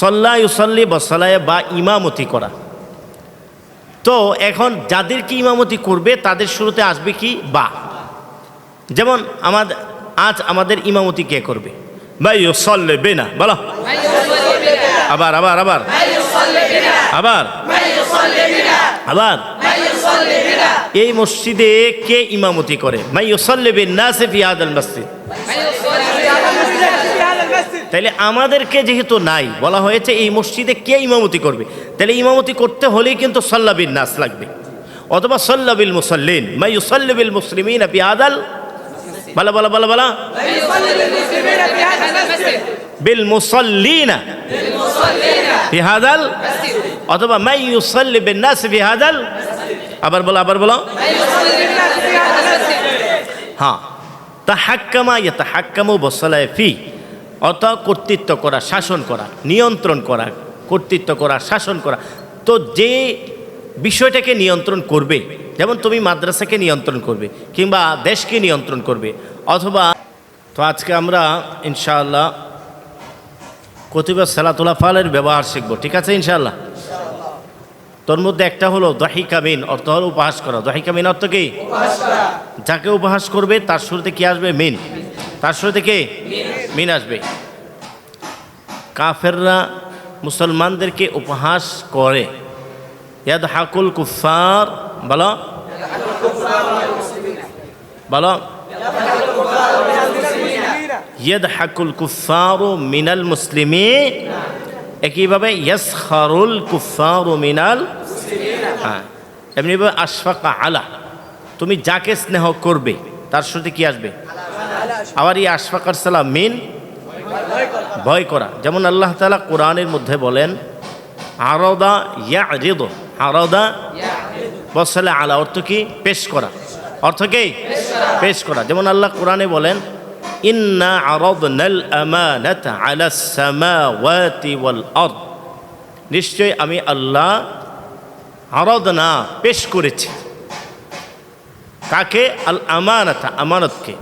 সল্লা ইউসল্লি বসালায় বা ইমামতি করা। তো এখন যাদেরকে ইমামতি করবে তাদের শুরুতে আসবে কি? বা। যেমন আমাদের আজ আমাদের ইমামতি কে করবে? ভাই বা ইউসল্লে বেনা বলো। আবার আবার আবার। আবার। আবার। এই মসজিদে কে ইমামতি করে? মাই ইউসল্লে বিন নাসে ফি হাদাল মসজিদ। তাইলে আমাদেরকে যেহেতু নাই, বলা হয়েছে এই মসজিদে কে ইমামতি করবে? তাহলে ইমামতি করতে হলেই কিন্তু সল্লাবিন নাস লাগবে। অথবা সল্লাবিল মুসল্লিন, মাই ইউসল্লিবিল মুসলিমিন ফি হাদাল, বলা বলা বলা বলা। বিল মুসল্লিনা ফি অথবা মাই ইউসল্লি বিন নাস ফি আবার বলো আবার বলো। হ্যাঁ। তাহাক্কামা ইয়া তাহাক্কামু বসলায় ফি। অত কর্তৃত্ব করা শাসন করা নিয়ন্ত্রণ করা কর্তৃত্ব করা শাসন করা। তো যে বিষয়টাকে নিয়ন্ত্রণ করবে যেমন তুমি মাদ্রাসাকে নিয়ন্ত্রণ করবে কিংবা দেশকে নিয়ন্ত্রণ করবে অথবা তো আজকে আমরা ইনশাআল্লাহ কতিবা সালাতুল্লাহ ফালের ব্যবহার শিখব ঠিক আছে ইনশাআল্লাহ? তোর মধ্যে একটা হলো দহিকামিন অর্থ হলো উপহাস করা। দহিকামিন অর্থ কি? যাকে উপহাস করবে তার শুরুতে কি আসবে? মিন। তার শুরুতে কে? মিন আসবে। কাফেররা মুসলমানদেরকে উপহাস করে। ইয়াদ হাকুল কুফার বলো। বলো। ইয়াদ হাকুল কুফার মিনাল মুসলিমি একইভাবে ইয়াসখারুল কুফার মিনাল হ্যাঁ। এমনিভাবে আশফাকা আলা। তুমি যাকে স্নেহ করবে, তার সাথে কি আসবে? আবার এই আশফাকার সালাম মিন ভয় করা। যেমন আল্লাহ তালা কোরআনের মধ্যে বলেন, আরদা ইয়া রেদ আরদা বসালে আলা, অর্থ কি? পেশ করা। অর্থ কি? পেশ করা। যেমন আল্লাহ কোরআনে বলেন, ইন্না আরদনাল আমানাত আলা সামাওয়াতি ওয়াল আরদ। নিশ্চয় আমি আল্লাহ আরদনা পেশ করেছি। কাকে? আল আমানাতা আমানতকে।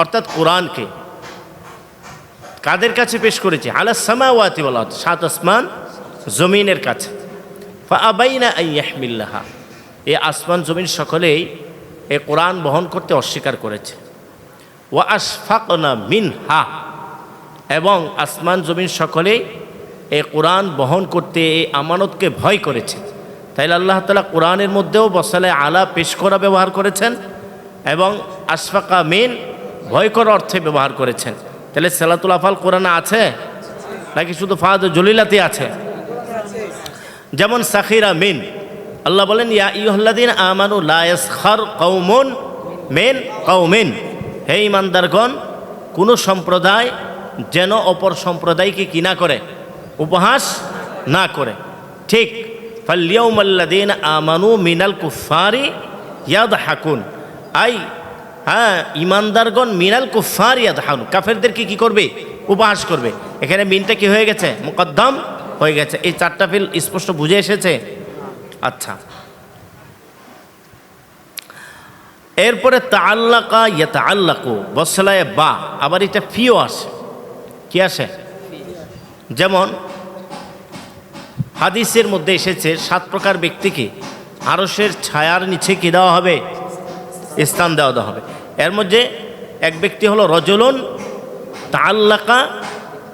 অর্থাৎ কোরআনকে। কাদের কাছে পেশ করেছে? আলা সামাওয়াতি আরদ, সাত আসমান জমিনের কাছে। আইয়াহমিল্লাহা এই আসমান জমিন সকলেই এ কোরআন বহন করতে অস্বীকার করেছে। ওয়া আশফাকনা মিনহা, এবং আসমান জমিন সকলেই এ কোরআন বহন করতে এই আমানতকে ভয় করেছে। তাইলে আল্লাহ তালা কোরআনের মধ্যেও বসালে আলা পেশ করা ব্যবহার করেছেন, এবং আশফাকা মিন ভয় করা অর্থে ব্যবহার করেছেন। তাহলে সালাতুল আফাল কোরআনে আছে? নাকি শুধু ফাদ জলিলাতে আছে? যেমন সাখিরা মিন, আল্লাহ বলেন, ইয়া ইহল্লাদিন আমানু লায়াসখার কৌমন মেন কৌমিন হে ইমানদারগণ কোনো সম্প্রদায় যেন অপর সম্প্রদায়কে কি না করে, উপহাস না করে। ঠিক ফাল্লিয়ৌমাল্লাদিন আমানু মিনাল কুফারি ইয়াদ হাকুন আই হ্যাঁ ইমানদারগণ মিনাল কুফার ইয়াদ হাকুন কাফেরদেরকে কি করবে? উপহাস করবে। এখানে মিনটা কি হয়ে গেছে? মুকদ্দম হয়ে গেছে। এই চারটা ফিল স্পষ্ট বুঝে এসেছে। আচ্ছা। এরপরে তাল্লাকা ইয়া তাল্লাকু বসলায় বা, আবার এটা ফিও আসে। কি আসে? যেমন, হাদিসের মধ্যে এসেছে, সাত প্রকার ব্যক্তিকে আরসের ছায়ার নিচে কি দেওয়া হবে? স্থান দেওয়া হবে। এর মধ্যে এক ব্যক্তি হলো রজলন তাল্লাকা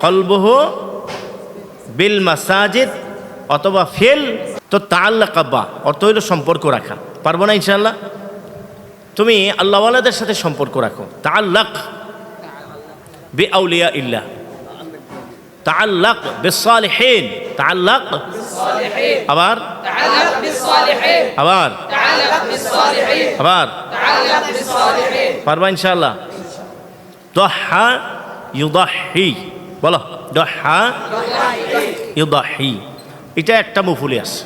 কলবহ বিল মাসাজিদ অথবা ফেল, তো তাল্লাকা বা, অর্থ হইল সম্পর্ক রাখা। পারব না ইনশাল্লাহ তুমি আল্লাহওয়ালাদের সাথে সম্পর্ক রাখো। তাল্লাক বে আউলিয়া ইল্লাহ। তাল্লাক বিসালিহীন তাল্লাক আবার আবার আবার পারবা ইনশাল্লাহ দহা ইউদাহি। বলো, দহা ইউদাহি। এটা একটা মুফুলি আছে।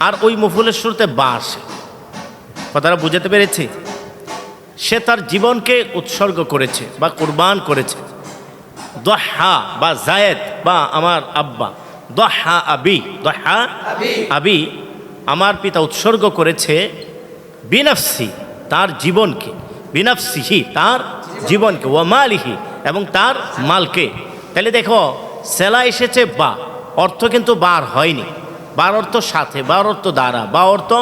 আর ওই মুফুলের শুরুতে বা আছে। কথাটা বুঝাতে পেরেছি? সে তার জীবনকে উৎসর্গ করেছে বা কুরবান করেছে। দহা বা জায়েদ বা আমার আব্বা। দহা আবি দহা আবি। আমার পিতা উৎসর্গ করেছে বিনাফসি তার জীবনকে। বিনাফসিহি তার জীবনকে ও মালিহি এবং তার মালকে। তাহলে দেখো সেলা এসেছে বা অর্থ কিন্তু বার হয়নি। বার অর্থ সাথে বার অর্থ দ্বারা বা অর্থ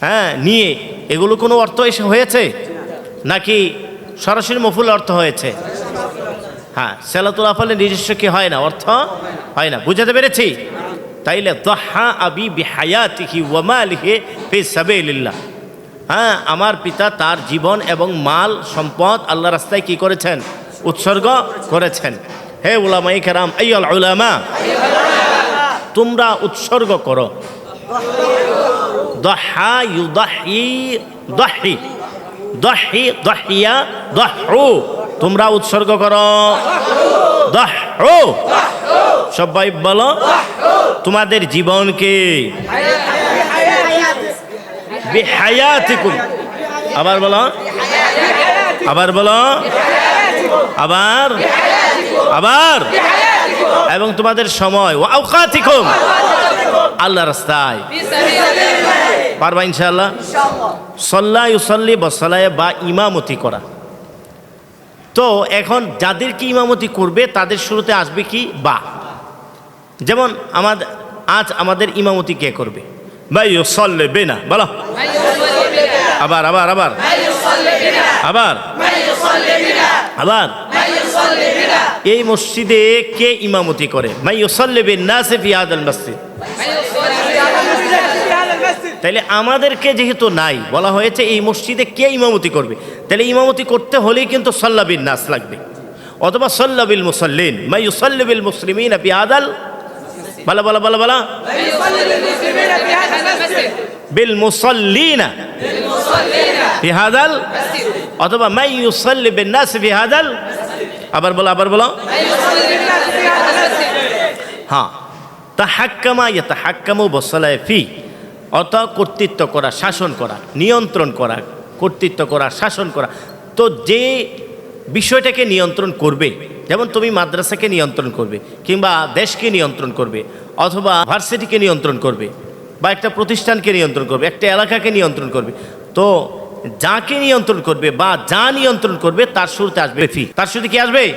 হ্যাঁ নিয়ে। এগুলো কোনো অর্থ এসে হয়েছে? নাকি সরাসরি মফুল অর্থ হয়েছে? হ্যাঁ সেলাতুল আফালে নিজস্ব কি হয় না? অর্থ হয় না। বুঝাতে পেরেছি? তাইলে দহা আবি বিহায়াতিহি ওয়ামালিহি ফি সাবিলিল্লাহ। হ্যাঁ আমার পিতা তার জীবন এবং মাল সম্পদ আল্লাহ রাস্তায় কি করেছেন? উৎসর্গ করেছেন। হে উলামাই কেরাম, আইয়াল উলামা, তোমরা উৎসর্গ করো। দহা ইউদাহি, দহি দহি, দহিয়া, দহু। তোমরা উৎসর্গ করো। দাহ ও সবাই বলো, তোমাদের জীবনকে আবার বলো আবার বলো, আবার আবার। এবং তোমাদের সময়। আল্লাহ রাস্তায়। পারবা ইনশাল্লাহ সল্লা ইউসল্লি বসলায় বা ইমামতি করা। তো এখন যাদেরকে ইমামতি করবে তাদের শুরুতে আসবে কি? বা। যেমন আমাদের আজ আমাদের ইমামতি কে করবে? ভাই সল্লে বেনা বলো। আবার আবার আবার। আবার। আবার। এই মসজিদে কে ইমামতি করে? ভাই ওসল্লে বেন না সে ফিয়াদ মসজিদ তাইলে আমাদেরকে যেহেতু নাই, বলা হয়েছে এই মসজিদে কে ইমামতি করবে? তাহলে ইমামতি করতে হলেই কিন্তু সাল্লাবিন নাস লাগবে। অথবা সল্লাবিল মুসল্লিন, মাই ইউসাল্লিবিল মুসলিমিন আপি আদাল বলা বলা বলা বলা। বিল মুসল্লিনা ফি অথবা মাই ইউসাল্লি নাস ফি আবার বলা আবার বলা। হ্যাঁ। তাহাক্কামা ইয়া তাহাক্কামু বসলায় ফি। অত কর্তৃত্ব করা, শাসন করা, নিয়ন্ত্রণ করা, কর্তৃত্ব করা, শাসন করা। তো যে বিষয়টাকে নিয়ন্ত্রণ করবে, যেমন তুমি মাদ্রাসাকে নিয়ন্ত্রণ করবে কিংবা দেশকে নিয়ন্ত্রণ করবে অথবা ভার্সিটিকে নিয়ন্ত্রণ করবে বা একটা প্রতিষ্ঠানকে নিয়ন্ত্রণ করবে, একটা এলাকাকে নিয়ন্ত্রণ করবে, তো যাকে নিয়ন্ত্রণ করবে বা যা নিয়ন্ত্রণ করবে তার শুরুতে আসবে ফি। তার শুরুতে কি আসবে?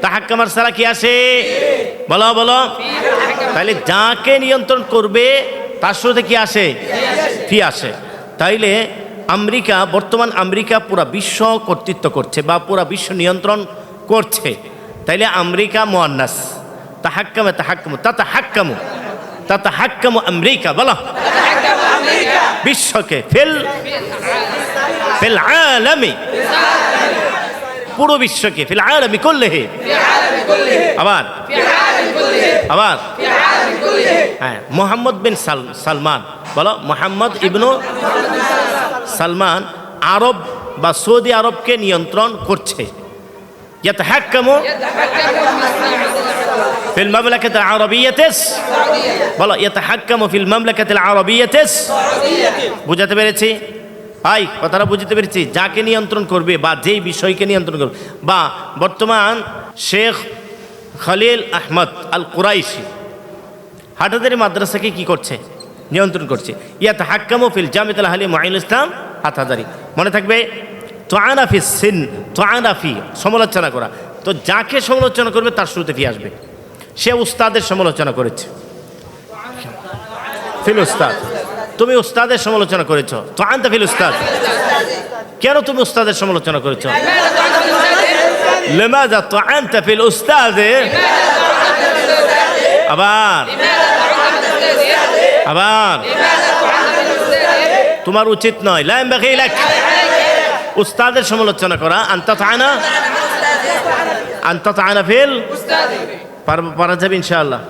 তাহাক্কামার সারা কি আসে? বলো বলো। তাহলে যাকে নিয়ন্ত্রণ করবে তার সাথে কি আসে? ফি আসে। তাইলে আমেরিকা, বর্তমান আমেরিকা পুরা বিশ্ব কর্তৃত্ব করছে বা পুরা বিশ্ব নিয়ন্ত্রণ করছে। তাইলে আমেরিকা মোয়ান্নাস তা হাক্কামে তা হাক্কামু তা তাহাক্কামু আমেরিকা, বলো। বিশ্বকে, ফেল ফেল আলামি। পুরো বিশ্বকে, ফেল আলামি করলে আবার আবার في عالم كله হ্যাঁ মোহাম্মদ বিন সাল সালমান বলো মোহাম্মদ ইবনু সালমান আরব বা সৌদি আরবকে নিয়ন্ত্রণ করছে يتحكم يتحكم في المملكة العربية বলো يتحكم في المملكة العربية বুঝাতে পেরেছি ভাই কথাটা বুঝতে পেরেছি যাকে নিয়ন্ত্রণ করবে বা যেই বিষয়কে নিয়ন্ত্রণ করবে বা বর্তমান শেখ খলিল আহমদ আল কুরাইশি হাটাদারি মাদ্রাসাকে কি করছে? নিয়ন্ত্রণ করছে। ইয়াত হাক্কামু ফিল জামিতুল হালি মাইনুল ইসলাম হাতাদারি মনে থাকবে? তোয়ানাফি সিন তোয়ানাফি সমালোচনা করা। তো যাকে সমালোচনা করবে, তার শুরুতে ফি আসবে। সে উস্তাদের সমালোচনা করেছে। ফিল উস্তাদ, তুমি উস্তাদের সমালোচনা করেছ। তো আনতে ফিল উস্তাদ। কেন তুমি উস্তাদের সমালোচনা করেছ? লেমাজা তো আনতে ফিল উস্তাদে আবার আবার তোমার উচিত নয় লাইম বাকি লেখ উস্তাদের সমালোচনা করা আনতা তায়না আনতা তায়না ফিল পারা যাবে ইনশাআল্লাহ